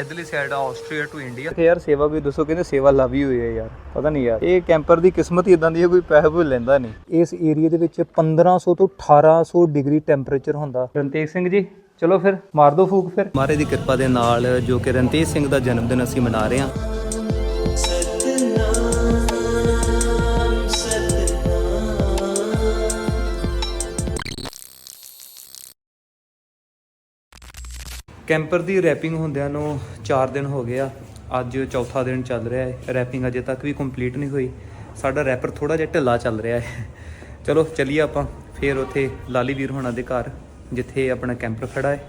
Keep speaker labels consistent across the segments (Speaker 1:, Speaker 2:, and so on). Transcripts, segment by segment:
Speaker 1: ਇਧਰਲੀ side ਆ Austria to India ਤੇ ਯਾਰ ਸੇਵਾ ਵੀ ਦੱਸੋ ਕਹਿੰਦੇ ਸੇਵਾ ਲਾਵੀ ਹੋਈ ਹੈ ਯਾਰ ਪਤਾ ਨਹੀਂ ਯਾਰ। ਇਹ ਕੈਂਪਰ ਦੀ ਕਿਸਮਤ ਹੀ ਇਦਾਂ ਦੀ ਹੈ ਕੋਈ ਪੈਸੇ ਵੀ ਲੈਂਦਾ ਨਹੀਂ। ਇਸ ਏਰੀਆ ਦੇ ਵਿੱਚ 1500 ਤੋਂ 1800 ਡਿਗਰੀ ਟੈਂਪਰੇਚਰ ਹੁੰਦਾ। ਰਣਤੇਜ ਸਿੰਘ ਜੀ ਚਲੋ ਫਿਰ ਮਾਰ ਦੋ ਫੂਕ ਫਿਰ। ਮਾਰੇ ਦੀ ਕਿਰਪਾ ਦੇ ਨਾਲ ਜੋ ਕਿ ਰਣਤੇਜ ਸਿੰਘ ਦਾ ਜਨਮ ਦਿਨ ਅਸੀਂ ਮਨਾ ਰਹੇ ਹਾਂ। ਕੈਂਪਰ ਦੀ ਰੈਪਿੰਗ ਹੁੰਦਿਆਂ ਨੂੰ 4 ਦਿਨ ਹੋ ਗਏ ਆ। ਅੱਜ ਚੌਥਾ ਦਿਨ ਚੱਲ ਰਿਹਾ ਹੈ। ਰੈਪਿੰਗ ਅਜੇ ਤੱਕ ਵੀ ਕੰਪਲੀਟ ਨਹੀਂ ਹੋਈ। ਸਾਡਾ ਰੈਪਰ ਥੋੜਾ ਜਿਹਾ ਢਿੱਲਾ ਚੱਲ ਰਿਹਾ ਹੈ। ਚਲੋ, ਚੱਲੀਏ ਆਪਾਂ। ਫੇਰ ਉੱਥੇ ਲਾਲੀ ਵੀਰ ਹੋਣਾ ਦੇ ਘਰ, ਜਿੱਥੇ ਆਪਣਾ ਕੈਂਪਰ ਖੜਾ ਹੈ।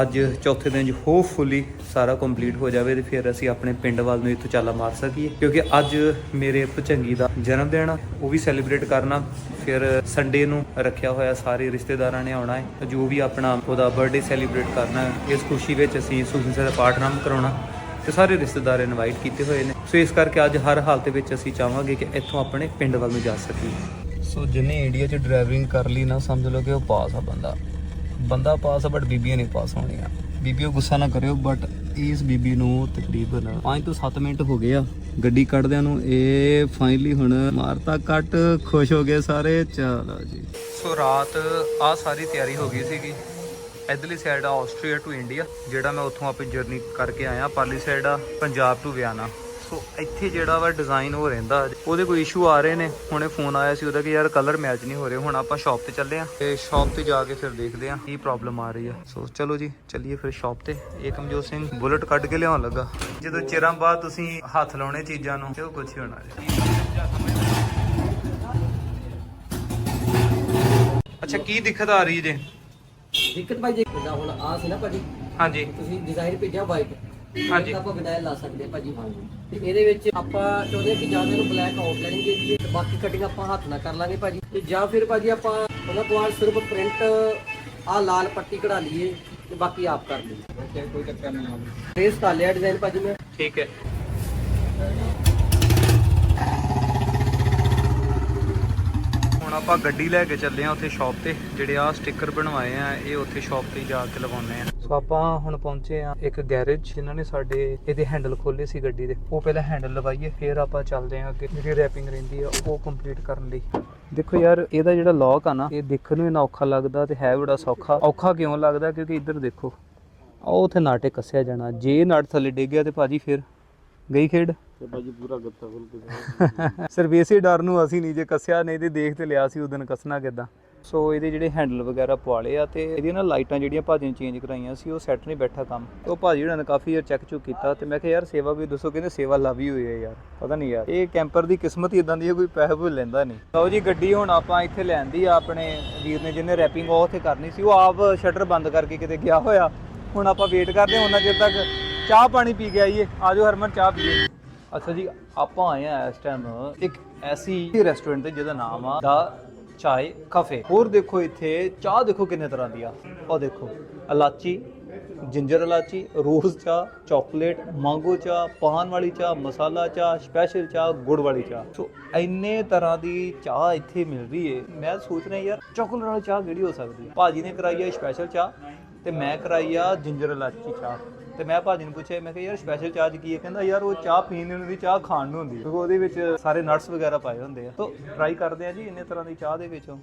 Speaker 1: ਅੱਜ ਚੌਥੇ ਦਿਨ 'ਚ ਹੋਪਫੁਲੀ ਸਾਰਾ ਕੰਪਲੀਟ ਹੋ ਜਾਵੇ ਤੇ ਫਿਰ ਅਸੀਂ ਆਪਣੇ ਪਿੰਡ ਵੱਲ ਨੂੰ ਇੱਥੋਂ ਚਾਲਾ ਮਾਰ ਸਕੀਏ। ਕਿਉਂਕਿ ਅੱਜ ਮੇਰੇ ਭਚੰਗੀ ਦਾ ਜਨਮ ਦਿਨ ਆ, ਉਹ ਵੀ ਸੈਲੀਬ੍ਰੇਟ ਕਰਨਾ। ਫਿਰ ਸੰਡੇ ਨੂੰ ਰੱਖਿਆ ਹੋਇਆ ਸਾਰੇ ਰਿਸ਼ਤੇਦਾਰਾਂ ਨੇ ਆਉਣਾ ਹੈ। ਜੋ ਵੀ ਆਪਣਾ ਉਹਦਾ ਬਰਥਡੇ ਸੈਲੀਬ੍ਰੇਟ ਕਰਨਾ ਇਸ ਖੁਸ਼ੀ ਵਿੱਚ ਅਸੀਂ ਸੁਖੀ ਸਾਹਿਬ ਦਾ ਪਾਠ ਨਾਮ ਕਰਾਉਣਾ ਤੇ ਸਾਰੇ ਰਿਸ਼ਤੇਦਾਰ ਇਨਵਾਈਟ ਕੀਤੇ ਹੋਏ ਨੇ। ਸੋ ਇਸ ਕਰਕੇ ਅੱਜ ਹਰ ਹਾਲਤ ਵਿੱਚ ਅਸੀਂ ਚਾਹਾਂਗੇ ਕਿ ਇੱਥੋਂ ਆਪਣੇ ਪਿੰਡ ਵੱਲ ਨੂੰ ਜਾ ਸਕੀਏ। ਸੋ ਜਿਹਨੇ ਇੰਡੀਆ 'ਚ ਡਰਾਈਵਿੰਗ ਕਰ ਲਈ ਨਾ, ਸਮਝ ਲਓ ਕਿ ਉਹ ਪਾਸ ਆ ਬੰਦਾ। ਬੰਦਾ ਪਾਸ ਬਟ ਬੀਬੀਆਂ ਨਹੀਂ ਪਾਸ ਹੋਣੀਆਂ। ਬੀਬੀਓ ਗੁੱਸਾ ਨਾ ਕਰਿਓ ਬਟ ਇਸ ਬੀਬੀ ਨੂੰ ਤਕਰੀਬਨ 5 ਤੋਂ 7 ਮਿੰਟ ਹੋ ਗਏ ਆ। ਗੱਡੀ ਕੱਢਦਿਆਂ ਨੂੰ ਇਹ ਫਾਈਨਲੀ ਹੁਣ ਮਾਰਤਾ ਕੱਟ, ਖੁਸ਼ ਹੋ ਗਏ ਸਾਰੇ। ਚਲੋ ਜੀ। ਸੋ ਰਾਤ ਆ ਸਾਰੀ ਤਿਆਰੀ ਹੋ ਗਈ ਸੀਗੀ। ਇਧਰਲੀ ਸਾਈਡ ਆ, ਆਸਟਰੀਆ ਟੂ ਇੰਡੀਆ ਜਿਹੜਾ ਮੈਂ ਉੱਥੋਂ ਆਪਣੀ ਜਰਨੀ ਕਰਕੇ ਆਇਆ। ਪਰਲੀ ਸਾਈਡ ਆ, ਪੰਜਾਬ ਟੂ ਵਿਆਨਾ ਸੋ ਇੱਥੇ ਜਿਹੜਾ ਵਾ ਡਿਜ਼ਾਈਨ ਹੋ ਰਹਿੰਦਾ ਉਹਦੇ ਕੋਈ ਇਸ਼ੂ ਆ ਰਹੇ ਨੇ। ਹੁਣੇ ਫੋਨ ਆਇਆ ਸੀ ਉਹਦਾ ਕਿ ਯਾਰ ਕਲਰ ਮੈਚ ਨਹੀਂ ਹੋ ਰਹੇ ਹੁਣ ਆਪਾਂ ਸ਼ਾਪ ਤੇ ਚੱਲੇ ਆ ਤੇ ਸ਼ਾਪ ਤੇ ਜਾ ਕੇ ਫਿਰ ਦੇਖਦੇ ਆ ਕੀ ਪ੍ਰੋਬਲਮ ਆ ਰਹੀ ਆ। ਸੋ ਚਲੋ ਜੀ ਚੱਲੀਏ ਫਿਰ ਸ਼ਾਪ ਤੇ। ਏਕਮਜੋਤ ਸਿੰਘ ਬੁਲਟ ਕੱਢ ਕੇ ਲਿਆਉਣ ਲੱਗਾ। ਜਦੋਂ ਚਿਰਾਂ ਬਾਅਦ ਤੁਸੀਂ ਹੱਥ ਲਾਉਣੇ ਚੀਜ਼ਾਂ ਨੂੰ ਤੇ ਉਹ ਕੁਝ ਹੀ ਹੋਣਾ। ਜੀ ਅੱਛਾ ਕੀ ਦਿੱਕਤ ਆ ਰਹੀ ਜੇ?
Speaker 2: ਦਿੱਕਤ ਭਾਈ ਜੀ ਹੁਣ ਆ ਸੀ ਨਾ ਭਾਜੀ
Speaker 1: ਹਾਂਜੀ।
Speaker 2: ਤੁਸੀਂ ਡਿਜ਼ਾਈਨ ਭੇਜਿਆ ਵਾਈਟ
Speaker 1: ਹਾਂਜੀ।
Speaker 2: ਆਪਾਂ ਵਿਨਾਇਲ ਲਾ ਸਕਦੇ ਹਾਂ ਭਾਜੀ ਤੇ ਇਹਦੇ ਵਿੱਚ ਆਪਾਂ ਚਾਹੁੰਦੇ ਹਾਂ ਕਿ ਜਾਂ ਤਾਂ ਇਹਨੂੰ ਬਲੈਕ ਆਊਟਲਾਈਨ ਦੇ ਦਈਏ ਤੇ ਬਾਕੀ ਕਟਿੰਗ ਆਪਾਂ ਹੱਥ ਨਾਲ ਕਰ ਲਾਂਗੇ ਭਾਜੀ। ਤੇ ਜਾਂ ਫਿਰ ਭਾਜੀ ਆਪਾਂ ਉਹਨਾਂ ਕੋਲ ਸਿਰਫ ਪ੍ਰਿੰਟ ਆ ਲਾਲ ਪੱਟੀ ਕਢਾ ਲਈਏ ਤੇ ਬਾਕੀ ਆਪ ਕਰ ਲਈਏ। ਕੋਈ ਚੱਕਰ ਨਹੀਂ ਆ ਫੇਸ ਕਰ ਲਿਆ ਡਿਜ਼ਾਈਨ ਭਾਜੀ ਮੈਂ।
Speaker 1: ਠੀਕ ਹੈ। ਹੁਣ ਆਪਾਂ ਗੱਡੀ ਲੈ ਕੇ ਚੱਲੇ ਆ ਉੱਥੇ ਸ਼ਾਪ ਤੇ ਜਿਹੜੇ ਆ ਸਟicker ਬਣਵਾਏ ਆ ਇਹ ਉੱਥੇ ਸ਼ਾਪ ਤੇ ਜਾ ਕੇ ਲਗਾਉਣੇ ਆ ਸੋ ਆਪਾਂ ਹੁਣ ਪਹੁੰਚੇ ਆ ਇੱਕ ਗੈਰੇਜ ਜਿਨ੍ਹਾਂ ਨੇ ਸਾਡੇ ਇਹਦੇ ਹੈਂਡਲ ਖੋਲੇ ਸੀ ਗੱਡੀ ਦੇ। ਉਹ ਪਹਿਲਾਂ ਹੈਂਡਲ ਲਵਾਈਏ ਫਿਰ ਆਪਾਂ ਚੱਲਦੇ ਆ ਅੱਗੇ। ਜਿਹੜੀ ਰੈਪਿੰਗ ਰਹਿੰਦੀ ਆ ਉਹ ਕੰਪਲੀਟ ਕਰਨ ਲਈ। ਦੇਖੋ ਯਾਰ ਇਹਦਾ ਜਿਹੜਾ ਲੌਕ ਆ ਨਾ ਇਹ ਦੇਖਣ ਨੂੰ ਇੰਨਾ ਔਖਾ ਲੱਗਦਾ ਤੇ ਹੈ ਬੜਾ ਸੌਖਾ। ਔਖਾ ਕਿਉਂ ਲੱਗਦਾ? ਕਿਉਂਕਿ ਇੱਧਰ ਦੇਖੋ ਉਹ ਉੱਥੇ ਨਾਟੇ ਕੱਸਿਆ ਜਾਣਾ। ਜੇ ਨਟ ਥੱਲੇ ਡਿੱਗ ਗਿਆ ਤੇ ਭਾਜੀ ਫਿਰ ਗਈ ਖੇਡ।
Speaker 3: ਤੇ ਭਾਜੀ ਪੂਰਾ ਗੱਤਾ ਖੁੱਲ ਕੇ
Speaker 1: ਸਿਰਫ ਇਸੇ ਡਰ ਨੂੰ ਅਸੀਂ ਨਹੀਂ ਜੇ ਕੱਸਿਆ ਨਹੀਂ ਤੇ ਦੇਖ ਤੇ ਲਿਆ ਸੀ ਉਸ ਦਿਨ ਕੱਸਣਾ ਕਿੱਦਾਂ। ਸੋ ਇਹਦੇ ਜਿਹੜੇ ਹੈਂਡਲ ਵਗੈਰਾ ਪਵਾਲੇ ਆ ਤੇ ਇਹਦੀਆਂ ਨਾ ਲਾਈਟਾਂ ਜਿਹੜੀਆਂ ਭਾਜੀ ਨੇ ਚੇਂਜ ਕਰਾਈਆਂ ਸੀ, ਉਹ ਸੈੱਟ ਨਹੀਂ ਬੈਠਾ ਕੰਮ। ਉਹ ਭਾਜੀ ਜਿਹੜਾ ਨੇ ਕਾਫੀ ਯਾਰ ਚੈੱਕ ਚੁੱਕ ਕੀਤਾ ਤੇ ਮੈਂ ਕਿਹਾ, ਯਾਰ ਸੇਵਾ ਵੀ, ਦੱਸੋ ਕਹਿੰਦੇ ਸੇਵਾ ਲਾਵੀ ਹੋਈ ਹੈ ਯਾਰ, ਪਤਾ ਨਹੀਂ ਯਾਰ। ਇਹ ਕੈਂਪਰ ਦੀ ਕਿਸਮਤ ਹੀ ਇਦਾਂ ਦੀ ਹੈ, ਕੋਈ ਪੈਸੇ ਵੀ ਲੈਂਦਾ ਨਹੀਂ। ਲਓ ਜੀ, ਗੱਡੀ ਹੁਣ ਆਪਾਂ ਇੱਥੇ ਲੈਂਦੀ ਆ, ਆਪਣੇ ਵੀਰ ਨੇ ਜਿਹਨੇ ਰੈਪਿੰਗ ਉਹ ਉੱਥੇ ਕਰਨੀ ਸੀ, ਉਹ ਆਪ ਸ਼ਟਰ ਬੰਦ ਕਰਕੇ ਕਿਤੇ ਗਿਆ ਹੋਇਆ। ਹੁਣ ਆਪਾਂ ਵੇਟ ਕਰਦੇ ਹਾਂ, ਉਹਨਾਂ ਚਿਰ ਤੱਕ ਚਾਹ ਪਾਣੀ ਪੀ ਕੇ ਆਈਏ। ਆਜੋ ਹਰਮਨ, ਚਾਹ ਪੀਏ। ਅੱਛਾ ਜੀ, ਆਪਾਂ ਆਏ ਆ ਇਸ ਟਾਈਮ ਇੱਕ ਐਸੀ ਰੈਸਟੋਰੈਂਟ ਤੇ ਜਿਹਦਾ ਨਾਮ ਆ, ਦਾ ਚਾਏ, ਕਾਫੇ। ਹੋਰ ਦੇਖੋ ਇੱਥੇ, ਚਾਹ ਦੇਖੋ ਕਿੰਨੇ ਤਰ੍ਹਾਂ ਦੀ ਆ। ਉਹ ਦੇਖੋ, ਇਲਾਚੀ, ਜਿੰਜਰ ਇਲਾਚੀ, ਰੋਜ਼ ਚਾਹ, ਚਾਕਲੇਟ, ਮੰਗੋ ਚਾਹ, ਪਾਨ ਵਾਲੀ ਚਾਹ, ਮਸਾਲਾ ਚਾਹ, ਸਪੈਸ਼ਲ ਚਾਹ, ਗੁੜ ਵਾਲੀ ਚਾਹ। ਸੋ ਇੰਨੇ ਤਰ੍ਹਾਂ ਦੀ ਚਾਹ ਇੱਥੇ ਮਿਲ ਰਹੀ ਏ। ਮੈਂ ਸੋਚ ਰਿਹਾ ਯਾਰ, ਚਾਕਲੇਟ ਵਾਲੀ ਚਾਹ ਕਿਹੜੀ ਹੋ ਸਕਦੀ? ਹੈ ਭਾਜੀ ਨੇ ਕਰਾਈ ਆ ਸਪੈਸ਼ਲ ਚਾਹ ਤੇ ਮੈਂ ਕਰਾਈ ਆ ਜਿੰਜਰ ਇਲਾਚੀ ਚਾਹ। ਤੇ ਮੈਂ ਭਾਜੀ ਨੂੰ ਪੁੱਛਿਆ, ਮੈਂ ਕਿਹਾ, ਯਾਰ ਸਪੈਸ਼ਲ ਚਾਹ 'ਚ ਕੀ ਹੈ? ਕਹਿੰਦਾ, ਯਾਰ ਉਹ ਚਾਹ ਪੀਣ ਨੂੰ ਹੁੰਦੀ ਚਾਹ ਖਾਣ ਨੂੰ ਹੁੰਦੀ ਹੈ। ਕਿਉਂਕਿ ਉਹਦੇ ਵਿੱਚ ਸਾਰੇ ਨਟਸ ਵਗੈਰਾ ਪਾਏ ਹੁੰਦੇ ਆ। ਤਾਂ ਟਰਾਈ ਕਰਦੇ ਆ ਜੀ ਇੰਨੇ ਤਰ੍ਹਾਂ ਦੀ ਚਾਹ ਦੇ ਵਿੱਚੋਂ।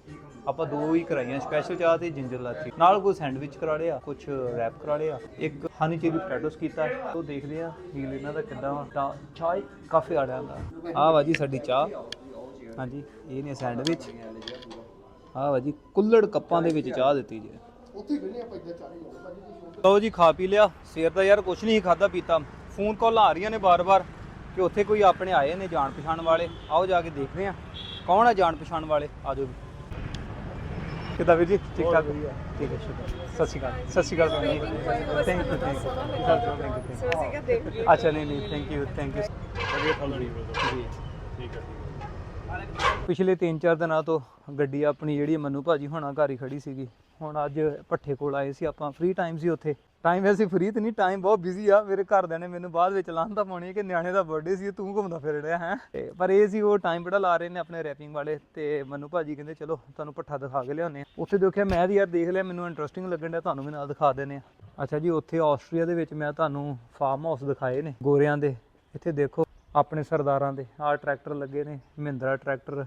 Speaker 1: ਆਪਾਂ ਦੋ ਹੀ ਕਰਾਈਆਂ ਸਪੈਸ਼ਲ ਚਾਹ ਤੇ ਜਿੰਜਰ ਲਾਚੀ ਨਾਲ ਕੋਈ ਸੈਂਡਵਿਚ ਕਰਾ ਲਿਆ ਕੁਝ ਰੈਪ ਕਰਾ ਲਿਆ। ਇੱਕ ਹਨੀ ਚਿਲੀ ਪੋਟੈਟੋਸ ਕੀਤਾ। ਉਹ ਦੇਖਦੇ ਆ ਫੀਲ ਇਹਨਾਂ ਦਾ ਕਿੱਦਾਂ ਵਾ ਚਾਹ ਕਾਫੀ ਆੜਿਆਂ ਦਾ ਆਹ ਵਾ ਜੀ ਸਾਡੀ ਚਾਹ। ਹਾਂਜੀ, ਇਹ ਨੇ ਸੈਂਡਵਿਚ ਆਹ ਵਾ ਜੀ ਕੁੱਲੜ ਕੱਪਾਂ ਦੇ ਵਿੱਚ ਚਾਹ ਦਿੱਤੀ ਜੀ। ਲਓ ਜੀ ਖਾ ਪੀ ਲਿਆ। ਸਵੇਰ ਦਾ ਯਾਰ ਕੁਛ ਨਹੀਂ ਖਾਦਾ ਪੀਤਾ। ਫੋਨ ਕਾਲ ਆ ਰਹੀਆਂ ਨੇ ਬਾਰ-ਬਾਰ ਕਿ ਉੱਥੇ ਕੋਈ ਆਪਣੇ ਆਏ ਨੇ ਜਾਣ ਪਛਾਣ ਵਾਲੇ। ਆਓ ਜਾ ਕੇ ਦੇਖਦੇ ਆ ਕੌਣ ਆ ਜਾਣ ਪਛਾਣ ਵਾਲੇ ਆਜੋ ਕਿਦਾਂ ਵੀਰ ਜੀ? ਠੀਕ ਠਾਕ ਠੀਕ ਹੈ ਸ਼ੁਕਰ। ਸਤਿ ਸ਼੍ਰੀ ਅਕਾਲ। ਸਤਿ ਸ਼੍ਰੀ ਅਕਾਲ ਜੀ। ਥੈਂਕ ਯੂ ਥੈਂਕ ਯੂ ਅੱਛਾ ਨਹੀਂ ਨਹੀਂ ਥੈਂਕ ਯੂ ਥੈਂਕ ਯੂ
Speaker 3: ਵਧੀਆ ਥਲ ਰਹੀ
Speaker 1: ਜੀ।
Speaker 3: ਠੀਕ ਹੈ
Speaker 1: ਪਿਛਲੇ 3-4 ਦਿਨਾਂ ਤੋਂ ਗੱਡੀ ਆਪਣੀ ਜਿਹੜੀ ਮਨੂ ਭਾਜੀ ਹੋਣਾ ਘਰ ਹੀ ਖੜੀ ਸੀਗੀ। ਹੁਣ ਅੱਜ ਭੱਠੇ ਕੋਲ ਆਏ ਸੀ, ਆਪਾਂ ਫ੍ਰੀ ਟਾਈਮ ਸੀ ਉੱਥੇ। ਟਾਈਮ ਵੈਸੇ ਫ੍ਰੀ ਤੇ ਨਹੀਂ ਟਾਈਮ ਬਹੁਤ ਬਿਜ਼ੀ ਆ। ਮੇਰੇ ਘਰਦਿਆਂ ਨੇ ਮੈਨੂੰ ਬਾਅਦ ਵਿੱਚ ਲਾਂਤਾ ਪਾਉਣੀ ਕਿ ਨਿਆਣੇ ਦਾ ਬਰਥਡੇ ਸੀ ਤੂੰ ਘੁੰਮਦਾ ਫਿਰ ਰਿਹਾ, ਹੈ? ਪਰ ਇਹ ਸੀ, ਉਹ ਟਾਈਮ ਬੜਾ ਲਾ ਰਹੇ ਨੇ ਆਪਣੇ ਰੈਪਿੰਗ ਵਾਲੇ ਤੇ ਮਨੂ ਭਾਜੀ ਕਹਿੰਦੇ, ਚਲੋ, ਤੁਹਾਨੂੰ ਭੱਠਾ ਦਿਖਾ ਕੇ ਲਿਆਉਂਦੇ ਆ ਉੱਥੇ ਦੇਖਿਆ ਮੈਂ ਵੀ ਯਾਰ ਦੇਖ ਲਿਆ, ਮੈਨੂੰ ਇੰਟਰਸਟਿੰਗ ਲੱਗਣ ਡਿਆ, ਤੁਹਾਨੂੰ ਵੀ ਨਾਲ ਦਿਖਾ ਦਿੰਦੇ ਆ ਅੱਛਾ ਜੀ, ਉੱਥੇ ਆਸਟਰੀਆ ਦੇ ਵਿੱਚ ਮੈਂ ਤੁਹਾਨੂੰ ਫਾਰਮ ਹਾਊਸ ਦਿਖਾਏ ਨੇ, ਗੋਰਿਆਂ ਦੇ। ਇੱਥੇ ਦੇਖੋ, ਆਪਣੇ ਸਰਦਾਰਾਂ ਦੇ, ਆਹ ਟਰੈਕਟਰ ਲੱਗੇ ਨੇ, ਮਹਿੰਦਰਾ ਟਰੈਕਟਰ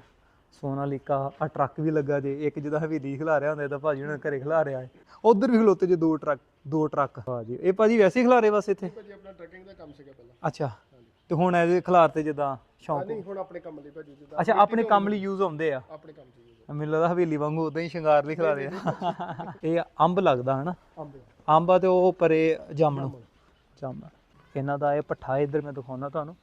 Speaker 1: ਸੋਨਾਲੀਕਾ ਆ ਟਰੱਕ ਵੀ ਲੱਗਾ ਜੇ ਇੱਕ ਜਿਹਦਾ ਹਵੇਲੀ ਖਿਲਾ ਰਿਹਾ ਹੁੰਦਾ ਇਹਦਾ ਭਾਜੀ ਉਹਨਾਂ ਨੇ ਘਰੇ ਖਿਲਾ ਰਿਹਾ ਹੈ। ਉਧਰ ਵੀ ਖਲੋਤੇ ਜੇ ਦੋ ਟਰੱਕ ਦੋ ਟਰੱਕ। ਭਾਜੀ ਇਹ ਭਾਜੀ ਵੈਸੇ ਹੀ ਖਿਲਾ ਰਹੇ ਬਸ ਇੱਥੇ?
Speaker 3: ਭਾਜੀ ਆਪਣਾ ਟਰੱਕਿੰਗ ਦਾ ਕੰਮ ਸੀਗਾ ਪਹਿਲਾਂ।
Speaker 1: ਅੱਛਾ। ਤੇ ਹੁਣ ਇਹਦੇ ਖਿਲਾਰਤੇ ਜਿੱਦਾਂ ਸ਼ੌਂਕ
Speaker 3: ਨਹੀਂ ਹੁਣ ਆਪਣੇ ਕੰਮ ਲਈ ਭਾਜੀ ਜਿੱਦਾਂ
Speaker 1: ਅੱਛਾ ਆਪਣੇ ਕੰਮ ਲਈ ਯੂਜ਼ ਹੁੰਦੇ ਆ?
Speaker 3: ਆਪਣੇ ਕੰਮ use
Speaker 1: ਮੈਨੂੰ ਲੱਗਦਾ ਹਵੇਲੀ ਵਾਂਗੂ ਉਦਾਂ ਹੀ ਸ਼ਿੰਗਾਰ ਲਈ ਖਿਲਾ ਰਹੇ ਆ। ਇਹ ਅੰਬ ਲੱਗਦਾ ਹਨਾ?
Speaker 3: ਅੰਬ।
Speaker 1: ਅੰਬ ਤੇ ਉਹ ਪਰੇ ਜਾਮਣ। ਜਾਮਣ। ਇਹਨਾਂ ਦਾ ਇਹ ਪੱਠਾ ਇੱਧਰ ਮੈਂ ਦਿਖਾਉਣਾ ਤੁਹਾਨੂੰ।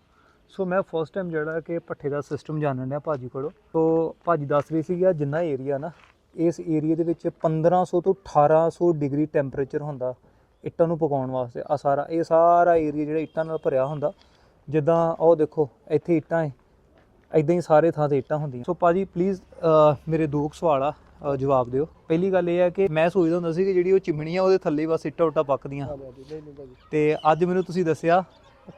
Speaker 1: ਸੋ ਮੈਂ ਫਸਟ ਟਾਈਮ ਜਿਹੜਾ ਕਿ ਪੱਠੇ ਦਾ ਸਿਸਟਮ ਜਾਣਨ ਡਿਆ ਭਾਜੀ ਕੋਲੋਂ। ਸੋ ਭਾਜੀ ਦੱਸ ਰਹੀ ਸੀ ਕਿ ਜਿੰਨਾ ਏਰੀਆ ਨਾ ਇਸ ਏਰੀਆ ਦੇ ਵਿੱਚ 1500 ਤੋਂ 1800 ਡਿਗਰੀ ਟੈਂਪਰੇਚਰ ਹੁੰਦਾ ਇੱਟਾਂ ਨੂੰ ਪਕਾਉਣ ਵਾਸਤੇ। ਆ ਸਾਰਾ ਇਹ ਸਾਰਾ ਏਰੀਆ ਜਿਹੜਾ ਇੱਟਾਂ ਨਾਲ ਭਰਿਆ ਹੁੰਦਾ। ਜਿੱਦਾਂ ਉਹ ਦੇਖੋ ਇੱਥੇ ਇੱਟਾਂ ਹੈ ਇਦਾਂ ਹੀ ਸਾਰੇ ਥਾਂ ਤੇ ਇੱਟਾਂ ਹੁੰਦੀਆਂ। ਸੋ ਭਾਜੀ ਪਲੀਜ਼ ਮੇਰੇ ਦੋ ਕੁ ਸਵਾਲ ਆ ਜਵਾਬ ਦਿਓ। ਪਹਿਲੀ ਗੱਲ ਇਹ ਹੈ ਕਿ ਮੈਂ ਸੋਚਦਾ ਹੁੰਦਾ ਸੀ ਕਿ ਜਿਹੜੀ ਉਹ ਚਿਮਣੀ ਆ ਉਹਦੇ ਥੱਲੇ ਬਸ ਇੱਟਾਂ ਉੱਟਾਂ ਪੱਕਦੀਆਂ ਤੇ ਅੱਜ ਮੈਨੂੰ ਤੁਸੀਂ ਦੱਸਿਆ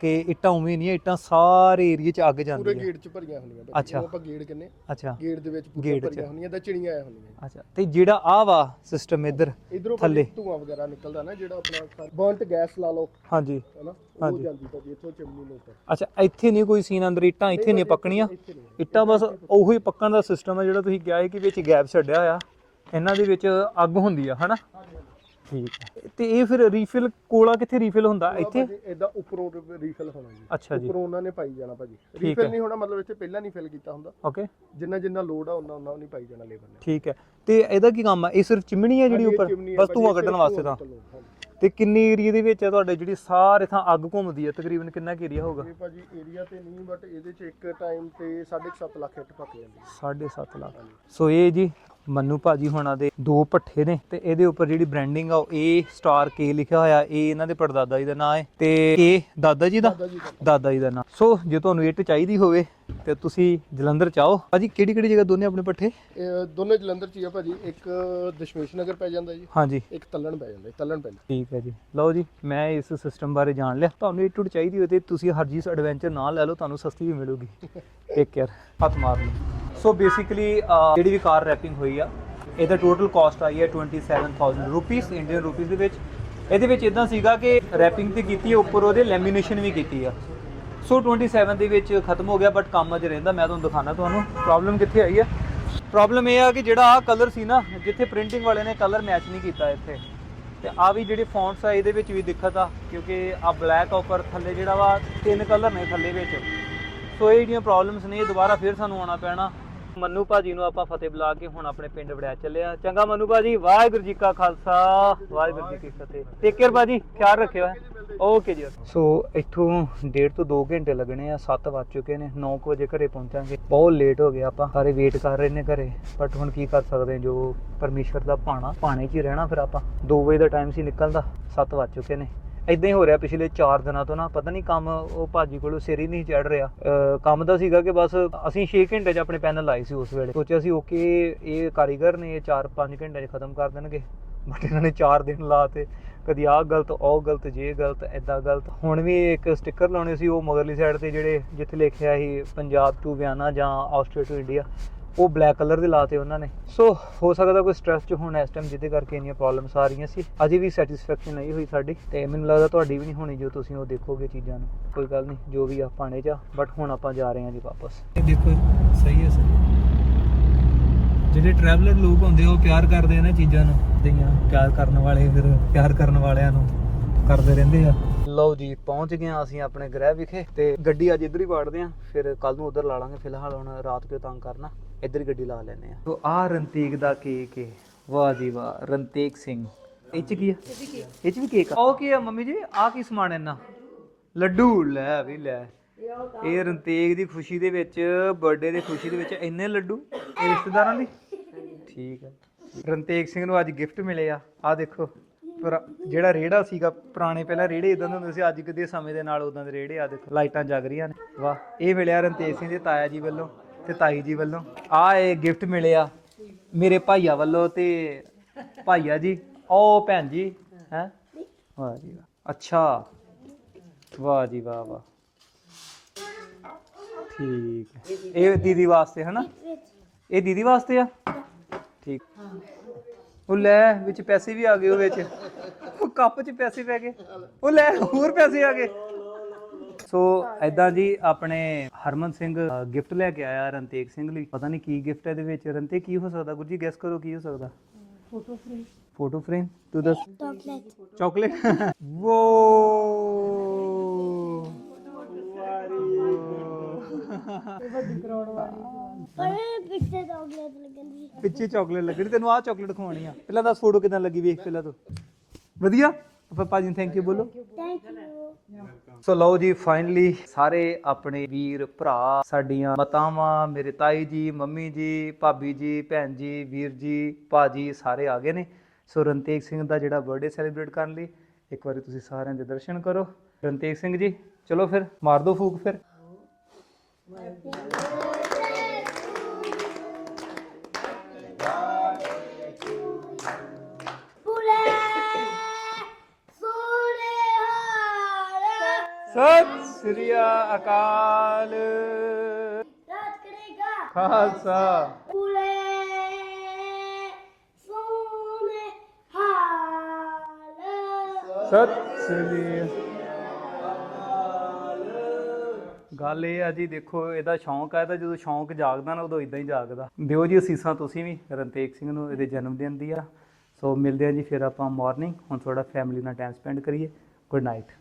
Speaker 1: ਕਿ ਇੱਟਾਂ ਉਵੇਂ ਨਹੀਂ ਇੱਟਾਂ ਸਾਰੇ ਏਰੀਆ 'ਚ ਅੱਗ
Speaker 3: ਪੂਰੇ
Speaker 1: ਜਾਂਦੀ ਹੈ
Speaker 3: ਗੇਟ ਚ ਭਰੀਆਂ ਹੁੰਦੀਆਂ ਭਾਜੀ
Speaker 1: ਅੱਛਾ।
Speaker 3: ਉਹ ਆਪਾਂ ਗੇਟ ਕਹਿੰਦੇ
Speaker 1: ਅੱਛਾ।
Speaker 3: ਗੇਟ ਦੇ ਵਿੱਚ ਪੂਰੇ
Speaker 1: ਗੇਟ ਚ।
Speaker 3: ਭਰੀਆਂ ਹੁੰਦੀਆਂ ਤਾਂ ਚਿੜੀਆਂ ਆਇਆ ਹੁੰਦੀਆਂ।
Speaker 1: ਅੱਛਾ। ਤੇ ਜਿਹੜਾ ਆ ਵਾ ਸਿਸਟਮ ਇੱਧਰ
Speaker 3: ਇਧਰੋਂ
Speaker 1: ਥੱਲੇ।
Speaker 3: ਧੂਆਂ ਵਗੈਰਾ ਨਿਕਲਦਾ ਨਾ ਜਿਹੜਾ ਆਪਣਾ ਬਰਨਟ ਗੈਸ ਲਾ ਲਓ।
Speaker 1: ਹਾਂਜੀ।
Speaker 3: ਹਨਾ? ਉਹ
Speaker 1: ਹਾਂਜੀ।
Speaker 3: ਜਾਂਦੀ ਭਾਜੀ ਇੱਥੋਂ ਚਿਮਨੀ ਨੂੰ ਉੱਪਰ।
Speaker 1: ਅੱਛਾ ਇੱਥੇ ਨਹੀਂ ਕੋਈ ਸੀਨ ਅੰਦਰ ਇੱਟਾਂ ਇੱਥੇ ਨਹੀਂ ਪੱਕਣੀਆਂ?
Speaker 3: ਇੱਥੇ ਨਹੀਂ।
Speaker 1: ਇੱਟਾਂ ਬਸ ਉਹੀ ਪੱਕਣ ਦਾ ਸਿਸਟਮ ਹੈ ਜਿਹੜਾ ਤੁਸੀਂ ਕਿਹਾ ਹੈ ਕਿ ਵਿੱਚ ਗੈਪ ਛੱਡਿਆ ਹੋਇਆ। ਇਹਨਾਂ ਦੇ ਵਿੱਚ ਅੱਗ ਹੁੰਦੀ ਆ ਹਨਾ? ਠੀਕ ਹੈ। ਤੇ ਇਹ ਫਿਰ ਰੀਫਿਲ ਕੋਲਾ ਕਿੱਥੇ ਰੀਫਿਲ ਹੁੰਦਾ? ਇੱਥੇ?
Speaker 3: ਇਦਾਂ ਉੱਪਰੋਂ ਰੀਫਿਲ ਹੋਣਾ ਜੀ।
Speaker 1: ਅੱਛਾ ਜੀ।
Speaker 3: ਉੱਪਰੋਂ ਉਹਨਾਂ ਨੇ ਪਾਈ ਜਾਣਾ ਭਾਜੀ। ਰੀਫਿਲ ਨਹੀਂ ਹੋਣਾ ਮਤਲਬ ਇੱਥੇ ਪਹਿਲਾਂ ਨਹੀਂ ਫਿਲ ਕੀਤਾ ਹੁੰਦਾ।
Speaker 1: ਓਕੇ
Speaker 3: ਜਿੰਨਾ ਜਿੰਨਾ ਲੋਡ ਆ ਉਹਨਾਂ ਉਹਨਾਂ ਨਹੀਂ ਪਾਈ ਜਾਣਾ ਲੇਬਰ ਨੇ।
Speaker 1: ਠੀਕ ਹੈ। ਤੇ ਇਹਦਾ ਕੀ ਕੰਮ ਆ? ਇਹ ਸਿਰਫ ਚਿਮਣੀ ਹੈ ਜਿਹੜੀ ਉੱਪਰ? ਬਸ ਧੂਆਂ ਕੱਢਣ ਵਾਸਤੇ ਤਾਂ। ਤੇ ਕਿੰਨੇ ਏਰੀਆ ਦੇ ਵਿੱਚ ਹੈ ਤੁਹਾਡੇ? ਜਿਹੜੀ ਸਾਰੇ ਥਾਂ ਅੱਗ ਘੁੰਮਦੀ ਹੈ ਤਕਰੀਬਨ ਕਿੰਨਾ ਕੁ ਏਰੀਆ ਹੋਊਗਾ?
Speaker 3: ਇਹ ਭਾਜੀ ਏਰੀਆ ਤੇ ਨਹੀਂ ਬਟ ਇਹਦੇ ਚ ਇੱਕ ਟਾਈਮ ਤੇ 7.5 ਲੱਖ ਹਿੱਟ ਪੱਕ ਜਾਂਦੀ ਹੈ।
Speaker 1: 7.5 ਲੱਖ। ਸੋ ਇਹ ਜੀ ਮੰਨੂ ਭਾਜੀ ਹੋਣਾ ਦੇ ਦੋ ਪੱਠੇ ਨੇ ਤੇ ਇਹਦੇ ਉੱਪਰ ਜਿਹੜੀ ਬ੍ਰਾਂਡਿੰਗ ਆ ਉਹ ਏ ਸਟਾਰ ਕੇ ਲਿਖਿਆ ਹੋਇਆ ਇਹ ਇਹਨਾਂ ਦੇ ਪੜਦਾਦਾ ਜੀ ਦਾ ਨਾਮ ਹੈ ਤੇ ਇਹ ਦਾਦਾ ਜੀ ਦਾ
Speaker 3: ਜੀ ਦਾ।
Speaker 1: ਦਾਦਾ ਜੀ ਦਾ ਨਾਮ ਸੋ ਜੇ ਤੁਹਾਨੂੰ ਇੱਟ ਚਾਹੀਦੀ ਹੋਵੇ ਤੇ ਤੁਸੀਂ ਜਲੰਧਰ ਚਾਓ ਭਾਜੀ ਕਿਹੜੀ ਕਿਹੜੀ ਜਗ੍ਹਾ ਦੋਨੇ ਆਪਣੇ ਪੱਠੇ?
Speaker 3: ਇਹ ਦੋਨੇ ਜਲੰਧਰ ਚ ਹੀ ਆ ਭਾਜੀ। ਇੱਕ ਦਸ਼ਮੇਸ਼ ਨਗਰ ਪੈ ਜਾਂਦਾ ਜੀ।
Speaker 1: ਹਾਂਜੀ।
Speaker 3: ਇੱਕ ਤੱਲਣ ਪੈ ਜਾਂਦਾ ਤੱਲਣ ਪੈਂਦਾ
Speaker 1: ਠੀਕ ਹੈ ਜੀ। ਲਓ ਜੀ ਮੈਂ ਇਸ ਸਿਸਟਮ ਬਾਰੇ ਜਾਣ ਲਿਆ। ਤੁਹਾਨੂੰ ਇਹ ਟੁੱਟ ਚਾਹੀਦੀ ਹੋਵੇ ਤੇ ਤੁਸੀਂ ਹਰਜੀਤ ਐਡਵੈਂਚਰ ਨਾਲ ਲੈ ਲਓ ਤੁਹਾਨੂੰ ਸਸਤੀ ਵੀ ਮਿਲੂਗੀ। ਟੇਕ ਕੇਅਰ ਹੱਥ ਮਾਰ ਲਓ। ਸੋ ਬੇਸਿਕਲੀ ਜਿਹੜੀ ਵੀ ਕਾਰ ਰੈਪਿੰਗ ਹੋਈ ਆ ਇਹਦਾ ਟੋਟਲ ਕਾਸਟ ਆਈ ਹੈ 27000 ਰੁਪੀਸ ਇੰਡੀਅਨ ਰੁਪੀਸ ਦੇ ਵਿੱਚ। ਇਹਦੇ ਵਿੱਚ ਇਦਾਂ ਸੀਗਾ ਕਿ ਰੈਪਿੰਗ ਤੇ ਕੀਤੀ ਹੈ ਉੱਪਰ ਉਹਦੇ ਲੈਮੀਨੇਸ਼ਨ ਵੀ ਕੀਤੀ ਆ। ਸੋ 27 ਦੇ ਵਿੱਚ ਖਤਮ ਹੋ ਗਿਆ ਬਟ ਕੰਮ ਅਜ ਰਹਿੰਦਾ। ਮੈਂ ਤੁਹਾਨੂੰ ਦਿਖਾਣਾ ਤੁਹਾਨੂੰ। ਪ੍ਰੋਬਲਮ ਕਿੱਥੇ ਆਈ ਹੈ? ਪ੍ਰੋਬਲਮ ਇਹ ਆ ਕਿ ਜਿਹੜਾ ਆ ਕਲਰ ਸੀ ਨਾ, ਜਿੱਥੇ ਪ੍ਰਿੰਟਿੰਗ ਵਾਲੇ ਨੇ ਕਲਰ ਮੈਚ ਨਹੀਂ ਕੀਤਾ ਇੱਥੇ। ਤੇ ਆ ਵੀ ਜਿਹੜੇ ਫੌਂਟਸ ਆ, ਇਹਦੇ ਵਿੱਚ ਵੀ ਦਿੱਕਤ ਆ, ਕਿਉਂਕਿ ਆ ਬਲੈਕ ਉੱਪਰ ਥੱਲੇ ਜਿਹੜਾ ਵਾ, ਤਿੰਨ ਕਲਰ ਨੇ ਥੱਲੇ ਵਿੱਚ। ਸੋ ਇਹ ਜਿਹੜੀਆਂ ਪ੍ਰੋਬਲਮਸ ਨੇ, ਇਹ ਦੁਬਾਰਾ ਫਿਰ ਸਾਨੂੰ ਆਉਣਾ ਪੈਣਾ। ਮੰਨੂ ਭਾਜੀ ਨੂੰ ਆਪਾਂ ਫਤਿਹ ਬੁਲਾ ਕੇ ਹੁਣ ਆਪਣੇ ਪਿੰਡ ਵੜਿਆ ਚੱਲਿਆ। ਚੰਗਾ ਮੰਨੂ ਭਾਜੀ, ਵਾਹਿਗੁਰੂ ਜੀ ਕਾ ਖਾਲਸਾ, ਵਾਹਿਗੁਰੂ ਜੀ ਕੀ ਫਤਿਹ। ਟੇਕ ਕੇਅਰ ਭਾਜੀ, ਖਿਆਲ ਰੱਖਿਓ ਓਕੇ ਜੀ ਸੋ ਇੱਥੋਂ ਡੇਢ ਤੋਂ 2 ਘੰਟੇ ਲੱਗਣੇ ਆ 7 ਵੱਜ ਚੁੱਕੇ ਨੇ 9 ਵਜੇ ਘਰੇ ਪਹੁੰਚਾਂਗੇ। ਬਹੁਤ ਲੇਟ ਹੋ ਗਿਆ ਆਪਾਂ ਸਾਰੇ ਵੇਟ ਕਰ ਰਹੇ ਨੇ ਘਰੇ। ਬਟ ਹੁਣ ਕੀ ਕਰ ਸਕਦੇ ਹਾਂ, ਜੋ ਪਰਮੇਸ਼ਵਰ ਦਾ ਪਾਣਾ ਪਾਣੇ 'ਚ ਹੀ ਰਹਿਣਾ ਫਿਰ ਆਪਾਂ। 2 ਵਜੇ ਦਾ ਟਾਈਮ ਸੀ ਨਿਕਲਦਾ 7 ਵੱਜ ਚੁੱਕੇ ਨੇ। ਇਦਾਂ ਹੀ ਹੋ ਰਿਹਾ ਪਿਛਲੇ 4 ਦਿਨਾਂ ਤੋਂ ਨਾ ਪਤਾ ਨਹੀਂ ਕੰਮ ਉਹ ਭਾਜੀ ਕੋਲੋਂ ਸਿਰ ਹੀ ਨਹੀਂ ਚੜ ਰਿਹਾ। ਕੰਮ ਦਾ ਸੀਗਾ ਕਿ ਬਸ ਅਸੀਂ 6 ਘੰਟੇ 'ਚ ਆਪਣੇ ਪੈਨਲ ਲਾਏ ਸੀ ਉਸ ਵੇਲੇ। ਸੋਚਿਆ ਸੀ ਓਕੇ ਇਹ ਕਾਰੀਗਰ ਨੇ ਇਹ 4-5 ਘੰਟੇ 'ਚ ਖਤਮ ਕਰ ਦੇਣਗੇ। ਬਟ ਇਹਨਾਂ ਨੇ 4 ਦਿਨ ਲਾਤੇ ਕਦੀ ਆਹ ਗਲਤ, ਉਹ ਗਲਤ, ਜੇ ਗਲਤ ਐਦਾਂ ਗਲਤ। ਹੁਣ ਵੀ ਇੱਕ ਸਟicker ਲਾਉਣੇ ਸੀ, ਉਹ ਮਗਰਲੀ ਸਾਈਡ ਤੇ ਜਿਹੜੇ ਜਿੱਥੇ ਲਿਖਿਆ ਸੀ ਪੰਜਾਬ ਟੂ ਬਿਆਨਾ ਜਾਂ ਆਸਟ੍ਰੇਲੀਆ ਟੂ ਇੰਡੀਆ, ਉਹ ਬਲੈਕ ਕਲਰ ਦੇ ਲਾਤੇ ਉਹਨਾਂ ਨੇ। ਸੋ ਹੋ ਸਕਦਾ ਕੋਈ ਸਟ੍ਰੈਸ ਚ ਹੁਣ ਇਸ ਟਾਈਮ ਜਿਹਦੇ ਕਰਕੇ ਇੰਨੀਆਂ ਪ੍ਰੋਬਲਮਸ ਆ ਰਹੀਆਂ ਸੀ। ਅਜੇ ਵੀ ਸੈਟੀਸਫੈਕਸ਼ਨ ਨਹੀਂ ਹੋਈ ਸਾਡੀ ਤੇ ਮੈਨੂੰ ਲੱਗਦਾ ਤੁਹਾਡੀ ਵੀ ਨਹੀਂ ਹੋਣੀ ਜੋ ਤੁਸੀਂ ਉਹ ਦੇਖੋਗੇ ਚੀਜ਼ਾਂ ਨੂੰ। ਕੋਈ ਗੱਲ ਨਹੀਂ, ਜੋ ਵੀ ਆ ਪਾਣੇ ਚ ਬਟ ਹੁਣ ਆਪਾਂ ਜਾ ਰਹੇ ਹਾਂ ਜੀ ਵਾਪਸ। ਇਹ ਦੇਖੋ, ਸਹੀ ਹੈ, ਸਹੀ ਜਿਹੜੇ ਟਰੈਵਲਰ ਲੋਕ ਹੁੰਦੇ ਆ, ਉਹ ਪਿਆਰ ਕਰਦੇ ਆ ਨਾ ਚੀਜ਼ਾਂ ਨੂੰ ਦਈਆਂ ਪਿਆਰ ਕਰਨ ਵਾਲੇ ਫਿਰ ਪਿਆਰ ਕਰਨ ਵਾਲਿਆਂ ਨੂੰ ਕਰਦੇ ਰਹਿੰਦੇ ਆ। ਲਓ ਜੀ ਪਹੁੰਚ ਗਏ ਹਾਂ ਅਸੀਂ ਆਪਣੇ ਗ੍ਰਹਿ ਵਿਖੇ ਤੇ ਗੱਡੀ ਅੱਜ ਇੱਧਰ ਹੀ ਵਾੜਦੇ ਆ ਫਿਰ ਕੱਲ ਨੂੰ ਉਧਰ ਲਾ ਲਾਂਗੇ। ਫਿਲਹਾਲ ਹੁਣ ਰਾਤ ਕਿਉਂ ਤੰਗ ਕਰਨਾ ਇੱਧਰ ਗੱਡੀ ਲਾ ਲੈਨੇ ਆ ਤੋ ਆ ਰੰਤੀਕ ਦਾ ਕੇਕ ਹੈ ਵਾਹ ਜੀ ਵਾਹ ਰੰਤੀਕ ਸਿੰਘ। ਇਹ ਚ ਕੀ ਆ? ਇਹ ਚ ਵੀ ਕੇਕ ਆ। ਉਹ ਕੀ ਆ ਮੰਮੀ ਜੀ? ਆ ਕੀ ਸਮਾਨ ਇਹਨਾਂ ਲੱਡੂ ਲੈ ਵੀ ਲੈ। ਇਹ ਰੰਤੇਗ ਦੀ ਖੁਸ਼ੀ ਦੇ ਵਿੱਚ ਬਰਥਡੇ ਦੀ ਖੁਸ਼ੀ ਦੇ ਵਿੱਚ ਇੰਨੇ ਲੱਡੂ ਇਹ ਰਿਸ਼ਤੇਦਾਰਾਂ ਦੀ? ਠੀਕ ਹੈ ਰਣਤੇਗ ਸਿੰਘ ਨੂੰ ਅੱਜ ਗਿਫਟ ਮਿਲੇ ਆ। ਆ ਦੇਖੋ, ਪਰ ਜਿਹੜਾ ਰੇੜਾ ਸੀਗਾ, ਪੁਰਾਣੇ ਪਹਿਲਾਂ ਰੇੜੇ ਇਦਾਂ ਦੇ ਹੁੰਦੇ ਸੀ, ਅੱਜ ਦੇ ਸਮੇਂ ਦੇ ਨਾਲ ਉਦਾਂ ਦੇ ਰੇੜੇ ਆ। ਦੇਖੋ, ਲਾਈਟਾਂ ਜਗ ਰਹੀਆਂ ਨੇ। ਵਾਹ, ਇਹ ਮਿਲਿਆ ਰੰਤੇਗ ਸਿੰਘ ਦੇ ਤਾਇਆ ਜੀ ਵੱਲੋਂ ਤੇ ਤਾਈ ਜੀ ਵੱਲੋਂ। ਆ ਇਹ ਗਿਫਟ ਮਿਲਿਆ ਮੇਰੇ ਭਾਈਆ ਵੱਲੋਂ ਤੇ ਭਾਈਆ ਜੀ ਓ ਭੈਣ ਜੀ, ਹੈ? ਵਾਹ ਜੀ ਵਾਹ। ਅੱਛਾ। ਵਾਹ ਜੀ ਵਾਹ ਵਾਹ। ਠੀਕ ਹੈ ਇਹ ਦੀਦੀ ਵਾਸਤੇ, ਹਨਾ? ਇਹ ਦੀਦੀ ਵਾਸਤੇ ਆ? ਠੀਕ। ਉਹ ਲੈ ਵਿੱਚ ਪੈਸੇ ਵੀ ਆ ਗਏ ਉਹ ਵਿੱਚ। ਉਹ ਕੱਪ 'ਚ ਪੈਸੇ ਪੈ ਗਏ। ਉਹ ਲੈ ਹੋਰ ਪੈਸੇ ਆ ਗਏ। ਸੋ ਐਦਾਂ ਜੀ ਆਪਣੇ ਹਰਮਨ ਸਿੰਘ ਗਿਫਟ ਲੈ ਕੇ ਆਇਆ ਰਣਤੇਗ ਸਿੰਘ ਲਈ। ਪਤਾ ਨਹੀਂ ਕੀ ਗਿਫਟ ਹੈ ਇਹਦੇ ਵਿੱਚ। ਰਣਤੇ ਕੀ ਹੋ ਸਕਦਾ? ਗੁਰੂ ਜੀ ਗੈਸ ਕਰੋ ਕੀ ਹੋ ਸਕਦਾ? Photo frame. Photo frame? ਤੂੰ ਦੱਸ। Chocolate chocolate. ਵੋ
Speaker 4: ਪਰ ਪਿੱਛੇ ਚਾਕਲੇਟ ਲੱਗਣੀ
Speaker 1: ਪਿੱਛੇ ਚਾਕਲੇਟ ਲੱਗਣੀ ਤੈਨੂੰ ਆਹ ਚਾਕਲੇਟ ਖਵਾਉਣੀ ਆ। ਪਹਿਲਾਂ ਦੱਸ ਫੋਟੋ ਕਿਦਾਂ ਲੱਗੀ ਵੇਖ ਪਹਿਲਾਂ ਤੂੰ। ਵਧੀਆ? ਆਪਾਂ ਭਾਜੀ ਥੈਂਕ ਯੂ ਬੋਲੋ।
Speaker 4: ਥੈਂਕ ਯੂ
Speaker 1: ਸੋ ਲਓ ਜੀ ਫਾਈਨਲੀ ਸਾਰੇ ਆਪਣੇ ਵੀਰ ਭਰਾ ਸਾਡੀਆਂ ਮਤਾਵਾਂ ਮੇਰੇ ਤਾਈ ਜੀ ਮੰਮੀ ਜੀ ਭਾਬੀ ਜੀ ਭੈਣ ਜੀ ਵੀਰ ਜੀ ਭਾਜੀ ਸਾਰੇ ਆ ਗਏ ਨੇ। ਸੋ ਰਣਤੇਗ ਸਿੰਘ ਦਾ ਜਿਹੜਾ ਬਰਥਡੇ ਸੈਲੀਬ੍ਰੇਟ ਕਰਨ ਲਈ ਇੱਕ ਵਾਰੀ ਤੁਸੀਂ ਸਾਰਿਆਂ ਦੇ ਦਰਸ਼ਨ ਕਰੋ। ਰਣਤੇਗ ਸਿੰਘ ਜੀ ਚਲੋ ਫਿਰ ਮਾਰ ਦਿਓ ਫੂਕ ਫਿਰ। ਸਤਿ ਸ੍ਰੀ ਅਕਾਲ
Speaker 4: ਰਾਤ ਕਰੇਗਾ
Speaker 1: ਖਾਲਸਾ
Speaker 4: ਪੂਰੇ ਸੋਨੇ ਹਾਰ
Speaker 1: ਸਤਿ ਸ੍ਰੀ ਗੱਲ ਇਹ ਆ ਜੀ, ਦੇਖੋ, ਇਹਦਾ ਸ਼ੌਂਕ ਆ ਤਾਂ ਜਦੋਂ ਸ਼ੌਂਕ ਜਾਗਦਾ ਨਾ, ਉਦੋਂ ਇਦਾਂ ਹੀ ਜਾਗਦਾ। ਦਿਓ ਜੀ ਅਸੀਸਾਂ ਤੁਸੀਂ ਵੀ, ਰਣਤੇਕ ਸਿੰਘ ਨੂੰ, ਇਹਦੇ ਜਨਮ ਦਿਨ ਦੀ ਆ। ਸੋ ਮਿਲਦੇ ਆ ਜੀ, ਫਿਰ ਆਪਾਂ ਮਾਰਨਿੰਗ ਹੁਣ ਥੋੜਾ ਫੈਮਿਲੀ ਨਾਲ ਟਾਈਮ ਸਪੈਂਡ ਕਰੀਏ। ਗੁੱਡ ਨਾਈਟ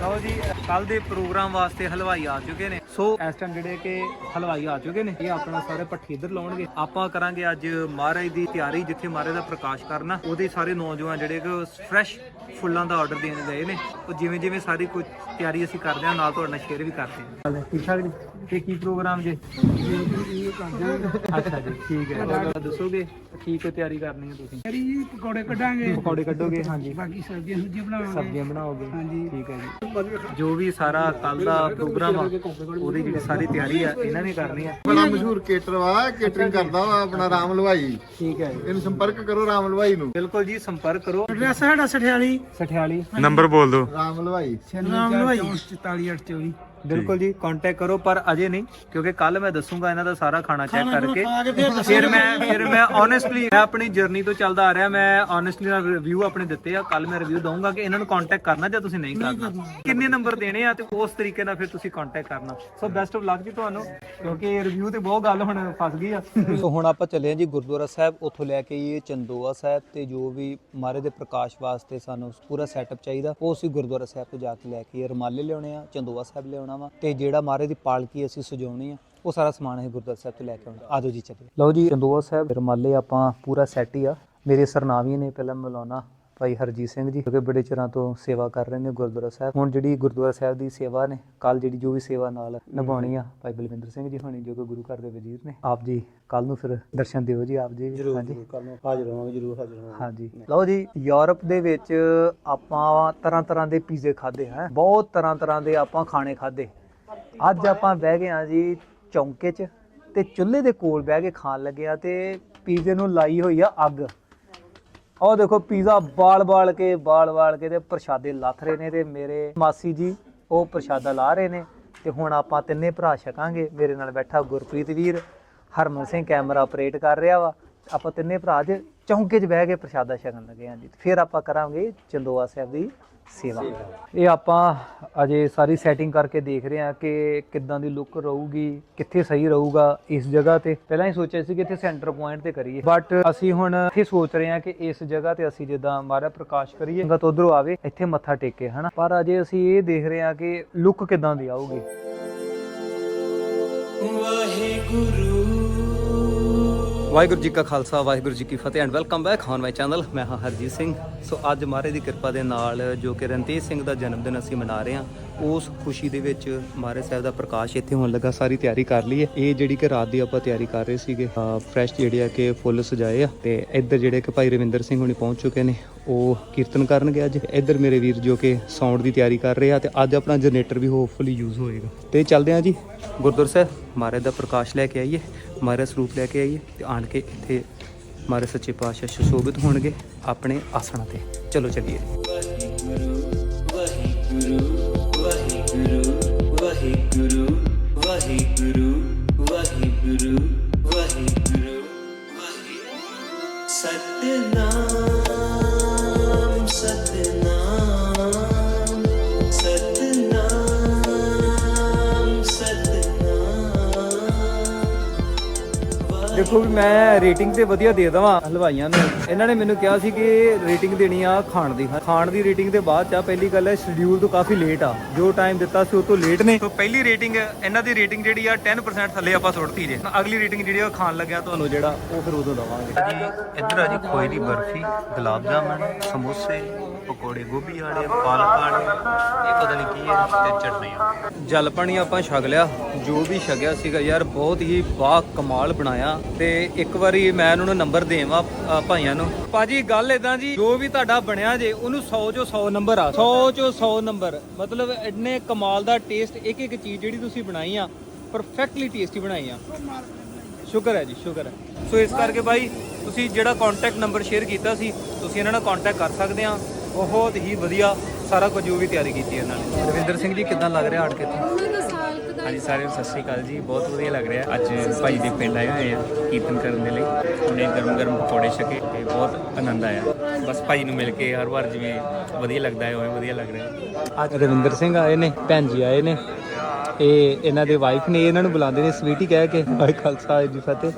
Speaker 1: ਲਓ ਜੀ ਕੱਲ ਦੇ ਪ੍ਰੋਗਰਾਮ ਵਾਸਤੇ ਹਲਵਾਈ ਆ ਚੁੱਕੇ ਨੇ। ਸੋ ਇਸ ਟਾਈਮ ਜਿਹੜੇ ਕਿ ਹਲਵਾਈ ਆ ਚੁੱਕੇ ਨੇ, ਇਹ ਆਪਣਾ ਸਾਰੇ ਪੱਠੇ ਇਧਰ ਲਾਉਣਗੇ। ਆਪਾਂ ਕਰਾਂਗੇ ਅੱਜ ਮਹਾਰਾਜ ਦੀ ਤਿਆਰੀ, ਜਿੱਥੇ ਮਹਾਰਾਜ ਦਾ ਪ੍ਰਕਾਸ਼ ਕਰਨਾ। ਉਹਦੇ ਸਾਰੇ ਨੌਜਵਾਨ ਜਿਹੜੇ ਕਿ ਫਰੈਸ਼ ਫੁੱਲਾਂ ਦਾ ਆਰਡਰ ਦੇਣ ਗਏ ਨੇ। ਉਹ ਜਿਵੇਂ ਜਿਵੇਂ ਸਾਰੀ ਕੁਝ ਤਿਆਰੀ ਅਸੀਂ ਕਰਦੇ ਹਾਂ, ਨਾਲ ਤੁਹਾਡੇ ਨਾਲ ਸ਼ੇਅਰ ਵੀ ਕਰਦੇ ਹਾਂ। ਠੀਕ ਠਾਕ ਜੀ। ਤੇ ਕੀ ਪ੍ਰੋਗਰਾਮ ਜੇ? ਅੱਛਾ ਜੀ ਠੀਕ ਹੈ। ਦੱਸੋਗੇ? ਕੀ ਕੋਈ ਤਿਆਰੀ ਕਰਨੀ ਹੈ ਤੁਸੀਂ?
Speaker 5: ਜੀ ਪਕੌੜੇ ਕੱਢਾਂਗੇ।
Speaker 1: ਪਕੌੜੇ ਕੱਢੋਗੇ ਹਾਂਜੀ।
Speaker 5: ਬਾਕੀ ਸਬਜ਼ੀਆਂ ਸੁਬਜ਼ੀਆਂ ਬਣਾਵਾਂਗੇ।
Speaker 1: ਸਬਜ਼ੀਆਂ ਬਣਾਓਗੇ? ਹਾਂਜੀ। ਠੀਕ ਹੈ ਜੀ। ਜੋ ਵੀ ਸਾਰਾ ਕੱਲ ਦਾ ਪ੍ਰੋਗਰਾਮ ਆ ਉਹਦੀ ਜਿਹੜੀ ਸਾਰੀ ਤਿਆਰੀ ਆ ਇਹਨਾਂ ਨੇ ਕਰਨੀ ਆ।
Speaker 6: ਬੜਾ ਮਸ਼ਹੂਰ ਕੇਟਰ ਵਾ ਕੇਟਰਿੰਗ ਕਰਦਾ ਵਾ ਆਪਣਾ ਰਾਮ ਲਵਾਈ
Speaker 1: ਠੀਕ ਹੈ ਜੀ।
Speaker 6: ਇਹਨੂੰ ਸੰਪਰਕ ਕਰੋ ਰਾਮ ਲਵਾਈ ਨੂੰ।
Speaker 1: ਬਿਲਕੁਲ ਜੀ ਸੰਪਰਕ ਕਰੋ।
Speaker 5: ਐਡਰੈਸ ਸਾਡਾ ਸਠਿਆਲੀ।
Speaker 1: ਸਠਿਆਲੀ।
Speaker 6: ਰਾਮ ਲਵਾਈ
Speaker 5: ਨਾਮ ਲਵਾਈ 44824
Speaker 1: ਬਿਲਕੁਲ ਜੀ ਕੰਟੈਕਟ ਕਰੋ ਪਰ ਅਜੇ ਨਹੀਂ ਕਿਉਂਕਿ ਕੱਲ ਮੈਂ ਦੱਸੂਗਾ ਇਹਨਾਂ ਦਾ ਸਾਰਾ ਖਾਣਾ ਚੈੱਕ ਕਰਕੇ।
Speaker 5: ਫਿਰ
Speaker 1: ਮੈਂ ਫਿਰ ਮੈਂ ਓਨੈਸਟਲੀ ਮੈਂ ਆਪਣੀ ਜਰਨੀ ਤੋਂ ਚੱਲਦਾ ਆ ਰਿਹਾ ਮੈਂ ਓਨੈਸਟਲੀ ਨਾਲ ਰਿਵਿਊ ਆਪਣੇ ਦਿੱਤੇ ਆ ਕੱਲ ਮੈਂ ਰਿਵਿਊ ਦਊਂਗਾ ਕਿ ਇਹਨਾਂ ਨੂੰ ਕੰਟੈਕਟ ਕਰਨਾ ਜਾਂ ਤੁਸੀਂ ਨਹੀਂ ਕਰਨਾ। ਕਿੰਨੇ ਨੰਬਰ ਦੇਣੇ ਆ ਤੇ ਉਸ ਤਰੀਕੇ ਨਾਲ ਫਿਰ ਤੁਸੀਂ ਕੰਟੈਕਟ ਕਰਨਾ। ਸੋ ਬੈਸਟ ਆਫ ਲੱਕ ਜੀ ਤੁਹਾਨੂੰ ਕਿਉਂਕਿ ਰਿਵਿਊ ਤੇ ਬਹੁਤ ਗੱਲ ਹੁਣ ਫਸ ਗਈ ਆ। ਸੋ ਹੁਣ ਆਪਾਂ ਚੱਲੇ ਆ ਜੀ ਗੁਰਦੁਆਰਾ ਸਾਹਿਬ ਉੱਥੋਂ ਲੈ ਕੇ ਇਹ ਚੰਦੋਆ ਸਾਹਿਬ ਤੇ ਜੋ ਵੀ ਮਾਰੇ ਦੇ ਪ੍ਰਕਾਸ਼ ਵਾਸਤੇ ਸਾਨੂੰ ਪੂਰਾ ਸੈਟਅਪ ਚਾਹੀਦਾ ਉਹ ਅਸੀਂ ਗੁਰਦੁਆਰਾ ਸਾਹਿਬ ਤੋਂ ਜਾ ਕੇ ਲੈ ਕੇ ਰਮਾਲੇ ਲਿਆਉਣੇ ਆ ਚੰਦੋਆ ਸਾਹਿਬ ਲਿਆਉਣਾ ਵਾ ਤੇ ਜਿਹੜਾ ਮਹਾਰਾਜ ਦੀ ਪਾਲਕੀ ਅਸੀਂ ਸਜਾਉਣੀ ਆ, ਉਹ ਸਾਰਾ ਸਮਾਨ ਅਸੀਂ ਗੁਰਦੁਆਰਾ ਸਾਹਿਬ ਤੋਂ ਲੈ ਕੇ ਆਉਣਾ ਆਜੋ ਜੀ ਚੱਲੀਏ। ਲਓ ਜੀ, ਚੰਦੋਆ ਸਾਹਿਬ, ਰਮਾਲੇ ਆਪਾਂ ਪੂਰਾ ਸੈਟ ਹੀ ਆ। ਮੇਰੇ ਸਰਨਾਵੀ ਨੇ ਪਹਿਲਾਂ ਮਿਲਾਉਣਾ। ਭਾਈ ਹਰਜੀਤ ਸਿੰਘ ਜੀ ਕਿਉਂਕਿ ਬੜੇ ਚਿਰਾਂ ਤੋਂ ਸੇਵਾ ਕਰ ਰਹੇ ਨੇ ਗੁਰਦੁਆਰਾ ਸਾਹਿਬ। ਹੁਣ ਜਿਹੜੀ ਗੁਰਦੁਆਰਾ ਸਾਹਿਬ ਦੀ ਸੇਵਾ ਨੇ ਕੱਲ ਜਿਹੜੀ ਜੋ ਵੀ ਸੇਵਾ ਨਾਲ ਨਿਭਾਉਣੀ ਆ ਭਾਈ ਬਲਵਿੰਦਰ ਸਿੰਘ ਜੀ ਹੋਣੀ ਜੋ ਕਿ ਗੁਰੂ ਘਰ ਦੇ ਵਜ਼ੀਰ ਨੇ। ਆਪ ਜੀ ਕੱਲ ਨੂੰ ਫਿਰ ਦਰਸ਼ਨ ਦਿਓ ਜੀ ਆਪ ਜੀ। ਹਾਂਜੀ।
Speaker 3: ਕੱਲ ਨੂੰ ਹਾਜ਼ਰ ਹੋਵਾਂਗੇ ਜਰੂਰ ਹਾਜ਼ਰ ਹੋਵਾਂਗੇ।
Speaker 1: ਹਾਂਜੀ। ਲਓ ਜੀ ਯੂਰਪ ਦੇ ਵਿੱਚ ਆਪਾਂ ਤਰ੍ਹਾਂ ਤਰ੍ਹਾਂ ਦੇ ਪੀਜ਼ੇ ਖਾਦੇ ਹੈ ਬਹੁਤ ਤਰ੍ਹਾਂ ਤਰ੍ਹਾਂ ਦੇ ਆਪਾਂ ਖਾਣੇ ਖਾਦੇ ਅੱਜ ਆਪਾਂ ਬਹਿ ਗਏ ਆ ਜੀ ਚੌਂਕੇ 'ਚ ਤੇ ਚੁੱਲ੍ਹੇ ਦੇ ਕੋਲ ਬਹਿ ਕੇ ਖਾਣ ਲੱਗੇ ਆ ਤੇ ਪੀਜ਼ੇ ਨੂੰ ਲਾਈ ਹੋਈ ਆ ਅੱਗ। ਉਹ ਦੇਖੋ, ਪੀਜ਼ਾ ਬਾਲ-ਬਾਲ ਕੇ ਬਾਲ-ਬਾਲ ਕੇ ਤੇ ਪ੍ਰਸ਼ਾਦੇ ਲੱਥ ਰਹੇ ਨੇ ਤੇ ਮੇਰੇ ਮਾਸੀ ਜੀ ਉਹ ਪ੍ਰਸ਼ਾਦਾ ਲਾ ਰਹੇ ਨੇ ਤੇ ਹੁਣ ਆਪਾਂ ਤਿੰਨੇ ਭਰਾ ਛਕਾਂਗੇ। ਮੇਰੇ ਨਾਲ ਬੈਠਾ ਗੁਰਪ੍ਰੀਤ ਵੀਰ, ਹਰਮਨ ਸਿੰਘ ਕੈਮਰਾ ਆਪਰੇਟ ਕਰ ਰਿਹਾ ਵਾ। ਆਪਾਂ ਤਿੰਨੇ ਭਰਾ ਜੇ ਚੌਂਕੇ 'ਚ ਬਹਿ ਕੇ ਪ੍ਰਸ਼ਾਦਾ ਛਕਣ ਲੱਗੇ ਹਾਂ ਜੀ। ਫਿਰ ਆਪਾਂ ਕਰਾਂਗੇ ਚੰਦੋਆ ਸਾਹਿਬ ਦੀ ਸੇਵਾ। ਇਹ ਆਪਾਂ ਅਜੇ ਸਾਰੀ ਸੈਟਿੰਗ ਕਰਕੇ ਦੇਖ ਰਹੇ ਹਾਂ ਕਿ ਕਿੱਦਾਂ ਦੀ ਲੁੱਕ ਰਹੂਗੀ ਕਿੱਥੇ ਸਹੀ ਰਹੂਗਾ ਇਸ ਜਗ੍ਹਾ ਤੇ। ਪਹਿਲਾਂ ਹੀ ਸੋਚਿਆ ਸੀ ਕਿ ਇੱਥੇ ਸੈਂਟਰ ਪੁਆਇੰਟ ਤੇ ਕਰੀਏ। ਬਟ ਅਸੀਂ ਹੁਣ ਇੱਥੇ ਸੋਚ ਰਹੇ ਹਾਂ ਕਿ ਇਸ ਜਗ੍ਹਾ ਤੇ ਅਸੀਂ ਜਿੱਦਾਂ ਮਾਰਾ ਪ੍ਰਕਾਸ਼ ਕਰੀਏ ਸੰਗਤ ਉਧਰੋਂ ਆਵੇ ਇੱਥੇ ਮੱਥਾ ਟੇਕੇ ਹਨਾ? ਪਰ ਅਜੇ ਅਸੀਂ ਇਹ ਦੇਖ ਰਹੇ ਹਾਂ ਕਿ ਲੁੱਕ ਕਿੱਦਾਂ ਦੀ ਆਊਗੀ। ਵਾਹਿਗੁਰੂ ਵਾਹਿਗੁਰੂ ਜੀ ਕਾ ਖਾਲਸਾ, ਵਾਹਿਗੁਰੂ ਜੀ ਕੀ ਫਤਿਹ and welcome back on my channel ਮੈਂ ਹਾਂ ਹਰਜੀਤ ਸਿੰਘ। ਸੋ ਅੱਜ ਮਹਾਰਾਜ ਦੀ ਕਿਰਪਾ ਦੇ ਨਾਲ ਜੋ ਕਿ ਰਣਤੇਜ ਸਿੰਘ ਦਾ ਜਨਮ ਦਿਨ ਅਸੀਂ ਮਨਾ ਰਹੇ ਹਾਂ, ਉਸ ਖੁਸ਼ੀ ਦੇ ਵਿੱਚ ਮਹਾਰਾਜ ਸਾਹਿਬ ਦਾ ਪ੍ਰਕਾਸ਼ ਇੱਥੇ ਹੋਣ ਲੱਗਾ, ਸਾਰੀ ਤਿਆਰੀ ਕਰ ਲਈ ਹੈ ਇਹ ਜਿਹੜੀ ਕਿ ਰਾਤ ਦੀ ਆਪਾਂ ਤਿਆਰੀ ਕਰ ਰਹੇ ਸੀਗੇ ਫਰੈਸ਼ ਜਿਹੜੇ ਆ ਕਿ ਫੁੱਲ ਸਜਾਏ ਆ, ਤੇ ਇੱਧਰ ਜਿਹੜੇ ਕਿ ਭਾਈ ਰਵਿੰਦਰ ਸਿੰਘ ਹੁਣੀ ਪਹੁੰਚ ਚੁੱਕੇ ਨੇ, ਉਹ ਕੀਰਤਨ ਕਰਨਗੇ ਅੱਜ। ਇੱਧਰ ਮੇਰੇ ਵੀਰ ਜੋ ਕਿ ਸਾਊਂਡ ਦੀ ਤਿਆਰੀ ਕਰ ਰਹੇ ਆ, ਤੇ ਅੱਜ ਆਪਣਾ ਜਨਰੇਟਰ ਵੀ ਹੋਪਫੁਲੀ ਯੂਜ਼ ਹੋਏਗਾ। ਤੇ ਚੱਲਦੇ ਆ ਜੀ, ਗੁਰਦੁਆਰਾ ਸਾਹਿਬ ਮਹਾਰਾਜ ਦਾ ਪ੍ਰਕਾਸ਼ ਲੈ ਕੇ ਆਈਏ। ਮਹਾਰਾਜ ਸਰੂਪ ਲੈ ਕੇ ਆਈਏ ਤੇ ਆਣ ਕੇ ਇੱਥੇ ਮਹਾਰਾਜ ਸੱਚੇ ਪਾਤਸ਼ਾਹ ਸੁਸ਼ੋਭਿਤ ਹੋਣਗੇ ਆਪਣੇ ਆਸਣਾਂ ਤੇ। ਚਲੋ ਚੱਲੀਏ।
Speaker 7: ਵਾਹਿਗੁਰੂ ਵਾਹਿਗੁਰੂ ਵਾਹਿਗੁਰੂ ਵਾਹਿਗੁਰੂ ਵਾਹਿਗੁਰੂ ਸਤਨਾਮ ਸਤਨਾਮ
Speaker 1: ਵੇਖੋ ਵੀ ਮੈਂ ਰੇਟਿੰਗ ਤੇ ਵਧੀਆ ਦੇ ਦਵਾਂ ਹਲਵਾਈਆਂ ਨੂੰ। ਇਹਨਾਂ ਨੇ ਮੈਨੂੰ ਕਿਹਾ ਸੀ ਕਿ ਰੇਟਿੰਗ ਦੇਣੀ ਆ ਖਾਣ ਦੀ। ਖਾਣ ਦੀ ਰੇਟਿੰਗ ਦੇ ਬਾਅਦ ਚ ਆ ਪਹਿਲੀ ਗੱਲ ਹੈ ਸ਼ਡਿਊਲ ਤੋਂ ਕਾਫੀ ਲੇਟ ਆ। ਜੋ ਟਾਈਮ ਦਿੱਤਾ ਸੀ ਉਹ ਤੋਂ ਲੇਟ ਨੇ। ਸੋ ਪਹਿਲੀ ਰੇਟਿੰਗ ਇਹਨਾਂ ਦੀ ਰੇਟਿੰਗ ਜਿਹੜੀ ਆ 10% ਥੱਲੇ ਆਪਾਂ ਸੁੱਟਤੀ ਜੇ। ਅਗਲੀ ਰੇਟਿੰਗ ਜਿਹੜੀ ਆ ਉਹ ਖਾਣ ਲੱਗਿਆ ਤੁਹਾਨੂੰ ਜਿਹੜਾ ਉਹ ਫਿਰ ਉਦੋਂ ਦਵਾਂਗੇ। ਇੱਧਰ ਆ ਜੀ ਖੋਏ ਦੀ ਬਰਫੀ ਗੁਲਾਬ ਜਾਮਨ ਸਮੋਸੇ ਪਕੌੜੇ ਗੋਭੀ ਵਾਲੇ ਪਾਲਕ ਵਾਲੇ ਇਹ ਪਤਾ ਨਹੀਂ ਕੀ ਹੈ ਤੇ ਚਟਨੀਆਂ ਜਲ ਪਾਣੀ ਆਪਾਂ ਛਕ ਲਿਆ। ਜੋ ਵੀ ਛਕਿਆ ਸੀਗਾ ਯਾਰ ਬਹੁਤ ਹੀ ਬਾ ਕਮਾਲ ਬਣਾਇਆ। ਤੇ ਇੱਕ ਵਾਰੀ ਮੈਂ ਉਹਨਾਂ ਨੂੰ ਨੰਬਰ ਦੇਵਾਂ ਭਾਈਆਂ ਨੂੰ। ਭਾਜੀ, ਗੱਲ ਇਦਾਂ ਜੀ, ਜੋ ਵੀ ਤੁਹਾਡਾ ਬਣਿਆ ਜੇ, ਉਹਨੂੰ 100 ਚੋਂ 100 ਨੰਬਰ ਆ। 100 ਚੋਂ 100 ਨੰਬਰ। ਮਤਲਬ ਇੰਨੇ ਕਮਾਲ ਦਾ ਟੇਸਟ ਇੱਕ ਇੱਕ ਚੀਜ਼ ਜਿਹੜੀ ਤੁਸੀਂ ਬਣਾਈ ਆ ਪਰਫੈਕਟਲੀ ਟੇਸਟੀ ਬਣਾਈ ਆ। ਸ਼ੁਕਰ ਹੈ ਜੀ, ਸ਼ੁਕਰ ਹੈ। ਸੋ ਇਸ ਕਰਕੇ ਬਾਈ, ਤੁਸੀਂ ਜਿਹੜਾ ਕੰਟੈਕਟ ਨੰਬਰ ਸ਼ੇਅਰ ਕੀਤਾ ਸੀ, ਤੁਸੀਂ ਇਹਨਾਂ ਨਾਲ ਕੰਟੈਕਟ ਕਰ ਸਕਦੇ ਆ। ਬਹੁਤ ਹੀ ਵਧੀਆ। ਸਾਰਾ ਕੁਝ ਜੋ ਵੀ ਤਿਆਰੀ ਕੀਤੀ ਇਹਨਾਂ ਨੇ। ਰਵਿੰਦਰ ਸਿੰਘ ਜੀ ਕਿਦਾਂ ਲੱਗ ਰਿਹਾ ਆੜ ਕੇ
Speaker 8: ਹਾਂਜੀ ਸਾਰਿਆਂ ਨੂੰ ਸਤਿ ਸ਼੍ਰੀ ਅਕਾਲ ਜੀ। ਬਹੁਤ ਵਧੀਆ ਲੱਗ ਰਿਹਾ। ਅੱਜ ਭਾਈ ਦੇ ਪਿੰਡ ਆਏ ਹੋਏ ਆ ਕੀਰਤਨ ਕਰਨ ਦੇ ਲਈ। ਉਹਨੇ ਗਰਮ ਗਰਮ ਪਕੌੜੇ ਛਕੇ ਤੇ ਬਹੁਤ ਆਨੰਦ ਆਇਆ। ਬਸ ਭਾਈ ਨੂੰ ਮਿਲ ਕੇ ਹਰ ਵਾਰ ਜਿਵੇਂ ਵਧੀਆ ਲੱਗਦਾ ਹੈ ਉਵੇਂ ਵਧੀਆ ਲੱਗ ਰਿਹਾ।
Speaker 1: ਅੱਜ ਰਵਿੰਦਰ ਸਿੰਘ ਆਏ ਨੇ ਭੈਣ ਜੀ ਆਏ ਨੇ। ਇਹ ਇਹਨਾਂ ਦੇ ਵਾਈਫ ਨੇ ਇਹਨਾਂ ਨੂੰ ਬੁਲਾਉਂਦੇ ਨੇ ਸਵੀਟੀ ਕਹਿ ਕੇ। ਵਾਹਿ ਖਾਲਸਾ ਜੀ ਫਤਿਹ।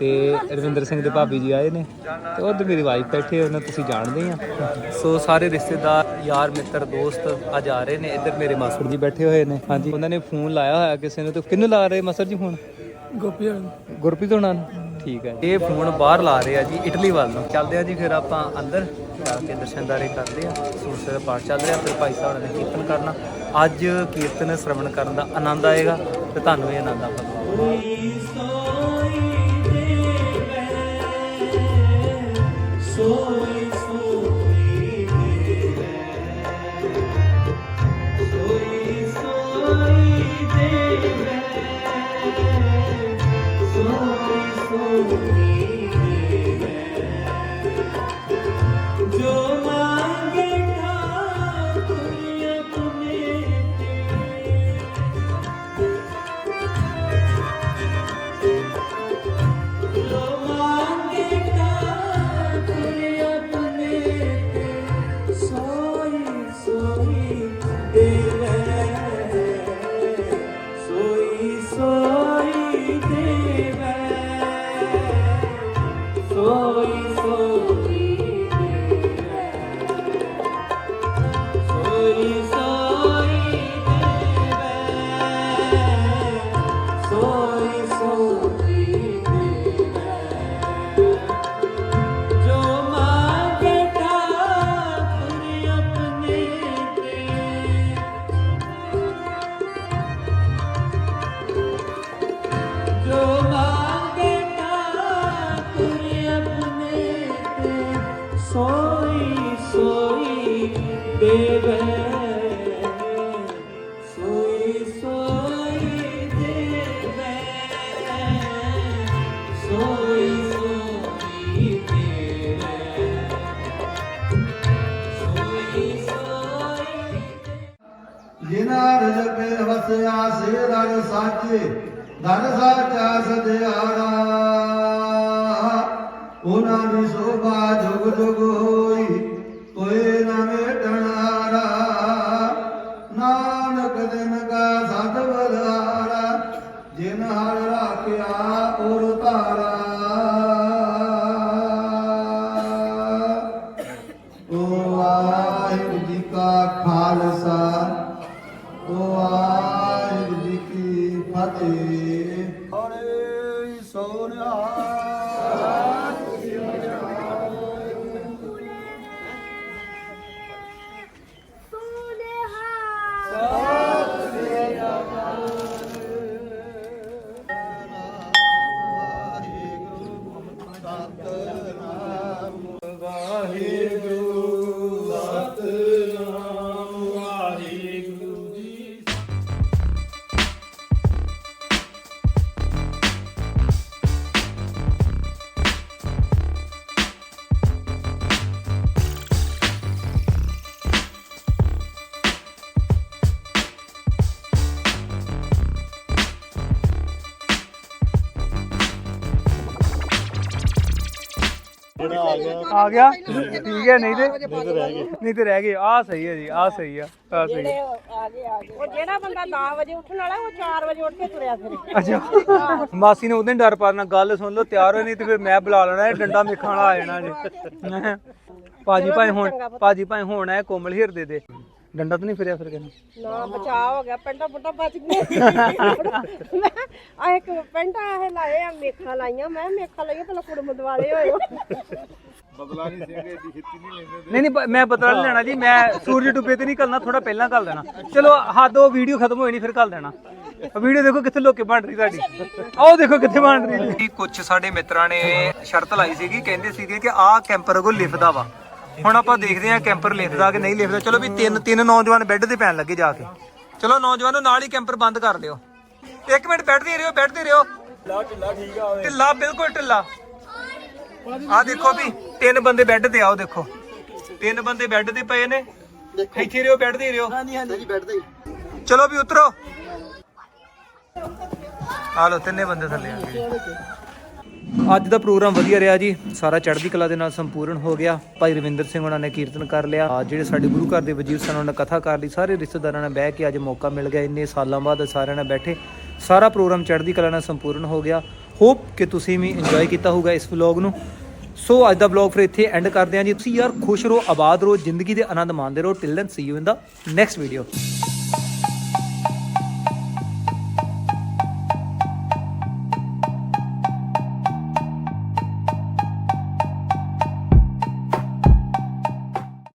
Speaker 1: ਤੇ ਰਵਿੰਦਰ ਸਿੰਘ ਦੇ ਭਾਬੀ ਜੀ ਆਏ ਨੇ ਤੇ ਉਧਰ ਮੇਰੀ ਵਾਈਫ ਬੈਠੇ ਉਹਨਾਂ ਤੁਸੀਂ ਜਾਣਦੇ ਆ। ਸੋ ਸਾਰੇ ਰਿਸ਼ਤੇਦਾਰ ਯਾਰ ਮਿੱਤਰ ਦੋਸਤ ਅੱਜ ਆ ਰਹੇ ਨੇ ਇੱਧਰ ਮੇਰੇ ਮਾਸੜ ਜੀ ਬੈਠੇ ਹੋਏ ਨੇ। ਹਾਂਜੀ ਉਹਨਾਂ ਨੇ ਫੋਨ ਲਾਇਆ ਹੋਇਆ ਕਿਸੇ ਨੂੰ ਤੇ ਕਿਹਨੂੰ ਲਾ ਰਹੇ ਮਾਸੜ ਜੀ ਫੋਨ?
Speaker 5: ਗੋਪੀ
Speaker 1: ਗੁਰਪ੍ਰੀਤ ਹੋਣਾ ਨੂੰ। ਠੀਕ ਹੈ ਇਹ ਫੋਨ ਬਾਹਰ ਲਾ ਰਹੇ ਆ ਜੀ ਇਟਲੀ ਵੱਲ ਨੂੰ। ਚੱਲਦੇ ਆ ਜੀ ਫਿਰ ਆਪਾਂ ਅੰਦਰ ਜਾ ਕੇ ਦਰਸ਼ਨਦਾਰੇ ਕਰਦੇ ਆ। ਸੂਰਜ ਦਾ ਪਾਠ ਚੱਲ ਰਿਹਾ ਫਿਰ ਭਾਈ ਸਾਹਿਬ ਨੇ ਕੀਰਤਨ ਕਰਨਾ। ਅੱਜ ਕੀਰਤਨ ਸ਼ਰਵਣ ਕਰਨ ਦਾ ਆਨੰਦ ਆਏਗਾ ਤੇ ਤੁਹਾਨੂੰ ਇਹ ਆਨੰਦ ਆਵੇਗਾ।
Speaker 6: sonho. soy, soy. ਖਾਲਸਾ ਓ ਵਾਹਿਗੁਰੂ
Speaker 1: ਆ ਗਿਆ। ਠੀਕ ਹੈ ਨਹੀਂ ਤੇ ਨਹੀਂ ਤੇ ਰਹਿ ਗਏ। ਆ ਸਹੀ ਹੈ ਜੀ ਆ ਸਹੀ ਆ। ਆ ਸਹੀ ਹੈ
Speaker 9: ਉਹ ਜਿਹੜਾ ਬੰਦਾ 10 ਵਜੇ ਉੱਠਣ ਵਾਲਾ ਉਹ 4 ਵਜੇ ਉੱਠ ਕੇ ਤੁਰਿਆ ਫਿਰੇ।
Speaker 1: ਅੱਛਾ। ਮਾਸੀ ਨੇ ਉਹਦੇ ਡਰ ਪਾਣਾ ਗੱਲ ਸੁਣ ਲਓ ਤਿਆਰ ਹੋ ਨਹੀਂ ਤੇ ਫਿਰ ਮੈਂ ਬੁਲਾ ਲੈਣਾ ਇਹ ਡੰਡਾ ਮੇਖਣ ਵਾਲਾ ਆ ਜਾਣਾ ਜੀ। ਭਾਜੀ ਭਾਈ ਹੁਣ ਭਾਜੀ ਭਾਈ ਹੁਣ ਹੈ ਕੋਮਲ ਹਿਰਦੇ ਦੇ। ਡੰਡਾ ਤਾਂ ਨਹੀਂ ਫਿਰਿਆ ਫਿਰ ਕਹਿੰਦੇ।
Speaker 9: ਨਾ ਬਚਾਅ ਹੋ ਗਿਆ ਪੈਂਟਾ ਪੁੱਟਾ ਬਚ ਗਏ ਆ ਇੱਕ ਪੈਂਟਾ ਇਹ ਲਾਏ ਆ ਮੇਖਾਂ ਲਾਈਆਂ ਮੈਂ ਕਿਹਾ ਮੇਖਾਂ ਲਾਈਆਂ ਪਹਿਲਾਂ ਕੁੜਮ ਦਿਵਾਲੇ
Speaker 1: ਨਹੀਂ ਨਹੀਂ ਮੈਂ ਬਦਲਾ ਨਹੀਂ ਲੈਣਾ ਜੀ ਮੈਂ ਸੂਰਜ ਡੁੱਬੇ ਤੇ ਨਹੀਂ ਕਰਨਾ ਥੋੜਾ ਪਹਿਲਾਂ ਕਰ ਦੇਣਾ। ਚਲੋ ਹੱਦ ਉਹ ਵੀਡੀਓ ਖਤਮ ਹੋਈ ਨਹੀਂ ਫਿਰ ਕਰ ਦੇਣਾ। ਵੀਡੀਓ ਦੇਖੋ ਕਿੱਥੇ ਲੋਕੇ ਬਣ ਰਹੀ ਸਾਡੀ। ਆਹ ਦੇਖੋ ਕਿੱਥੇ ਬਣ ਰਹੀ ਜੀ ਕੁਝ ਸਾਡੇ ਮਿੱਤਰਾਂ ਨੇ ਸ਼ਰਤ ਲਾਈ ਸੀਗੀ ਕਹਿੰਦੇ ਸੀਗੇ ਕਿ ਆਹ ਕੈਂਪਰ ਕੋ ਲਿਫਦਾ ਵਾ। ਹੁਣ ਆਪਾਂ ਦੇਖਦੇ ਹਾਂ ਕੈਂਪਰ ਲਿਫਦਾ ਕਿ ਨਹੀਂ ਲਿਫਦਾ। ਚਲੋ ਵੀ ਤਿੰਨ ਤਿੰਨ ਨੌਜਵਾਨ ਬੈੱਡ ਤੇ ਪੈਣ ਲੱਗੇ ਜਾ ਕੇ। ਚਲੋ ਨੌਜਵਾਨੋ ਨਾਲ ਹੀ ਕੈਂਪਰ ਬੰਦ ਕਰ ਲਿਓ ਇੱਕ ਮਿੰਟ ਬੈਠਦੇ ਰਹੋ ਬੈਠਦੇ ਰਹੋ। ਢਿੱਲਾ ਢਿੱਲਾ ਠੀਕ ਆ ਢਿੱਲਾ ਬਿਲਕੁਲ ਢਿੱਲਾ। ਆ ਦੇਖੋ ਵੀ ਤਿੰਨ ਬੰਦੇ ਬੈੱਡ ਤੇ ਆਓ ਦੇਖੋ। ਤਿੰਨ ਬੰਦੇ ਬੈੱਡ ਤੇ ਪਏ ਨੇ। ਇੱਥੇ ਰਿਓ ਬੈੱਡ ਤੇ ਰਿਓ
Speaker 3: ਹਾਂਜੀ ਹਾਂਜੀ। ਬੈਠ ਦੇ
Speaker 1: ਚਲੋ ਵੀ ਉਤਰੋ। ਆ ਲੋ ਤਿੰਨੇ ਬੰਦੇ ਥੱਲੇ ਆ ਗਏ। ਅੱਜ ਦਾ ਪ੍ਰੋਗਰਾਮ ਵਧੀਆ ਰਿਹਾ ਜੀ। ਸਾਰਾ ਚੜ੍ਹਦੀ ਕਲਾ ਦੇ ਨਾਲ ਸੰਪੂਰਨ ਹੋ ਗਿਆ। ਭਾਈ ਰਵਿੰਦਰ ਸਿੰਘ ਉਹਨਾਂ ਨੇ ਕੀਰਤਨ ਕਰ ਲਿਆ। ਆ ਜਿਹੜੇ ਸਾਡੇ ਗੁਰੂ ਘਰ ਦੇ ਵਜ਼ੀਰ ਸਨ ਉਹਨਾਂ ਨੇ ਕਥਾ ਕਰ ਲਈ। ਸਾਰੇ ਰਿਸ਼ਤੇਦਾਰਾਂ ਨਾਲ ਬਹਿ ਕੇ ਅੱਜ ਮੌਕਾ ਮਿਲ ਗਿਆ। ਇੰਨੇ ਸਾਲਾਂ ਬਾਅਦ ਸਾਰਿਆਂ ਨਾਲ ਬੈਠੇ। ਸਾਰਾ ਪ੍ਰੋਗਰਾਮ ਚੜ੍ਹਦੀ ਕਲਾ ਨਾਲ ਸੰਪੂਰਨ ਹੋ ਗਿਆ। ਹੋਪ ਕਿ ਤੁਸੀਂ ਵੀ ਇੰਜੋਏ ਕੀਤਾ ਹੋਊਗਾ ਇਸ ਵਲੌਗ ਨੂੰ। ਸੋ ਅੱਜ ਦਾ ਵਲੌਗ ਫਿਰ ਇੱਥੇ ਐਂਡ ਕਰਦੇ ਹਾਂ ਜੀ। ਤੁਸੀਂ ਯਾਰ ਖੁਸ਼ ਰਹੋ, ਆਬਾਦ ਰਹੋ, ਜ਼ਿੰਦਗੀ ਦੇ ਆਨੰਦ ਮਾਣਦੇ ਰਹੋ। Till then see you in the next video